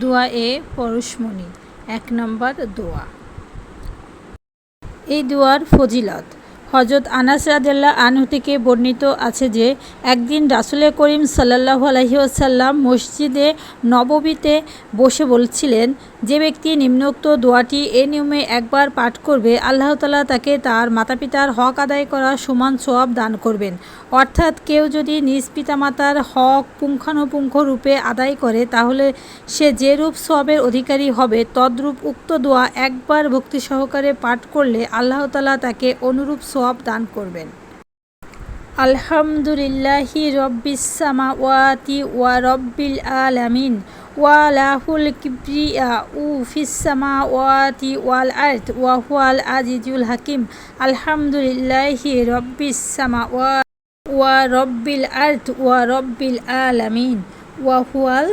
দোয়া এ পরশমণি এক নম্বর দোয়া। এই দোয়ার ফজিলত হজরত আনাস রাদিয়াল্লাহ আনহু থেকে বর্ণিত আছে যে, একদিন রাসুলে করিম সাল্লাহু আলহিউসাল্লাম মসজিদে নববীতে বসে বলছিলেন, যে ব্যক্তি নিম্নোক্ত দোয়াটি এ নিয়মে একবার পাঠ করবে, আল্লাহ তালা তাকে তার মাতাপিতার হক আদায় করা সমান সোয়াব দান করবেন। অর্থাৎ কেউ যদি নিজ পিতামাতার হক পুঙ্খানুপুঙ্খ রূপে আদায় করে, তাহলে সে যেরূপ সোয়াবের অধিকারী হবে, তদ্রূপ উক্ত দোয়া একবার ভক্তি সহকারে পাঠ করলে আল্লাহ তালা তাকে অনুরূপ সোয়াব দান করবেন। আলহামদুলিল্লাহি রব্বিস সামাওয়াতি ওয়া রব্বিল আলামিন। ওয়া লাহুল কিবরিয়া, উ ফিস সামাওয়াতি ওয়াল আরদ, ওয়া হুয়াল আজিজুল হাকিম। আলহামদুলিল্লাহি রব্বিস সামাওয়াতি ওয়া রব্বিল আরদ ওয়া রব্বিল আলামিন। ওয়া হুয়াল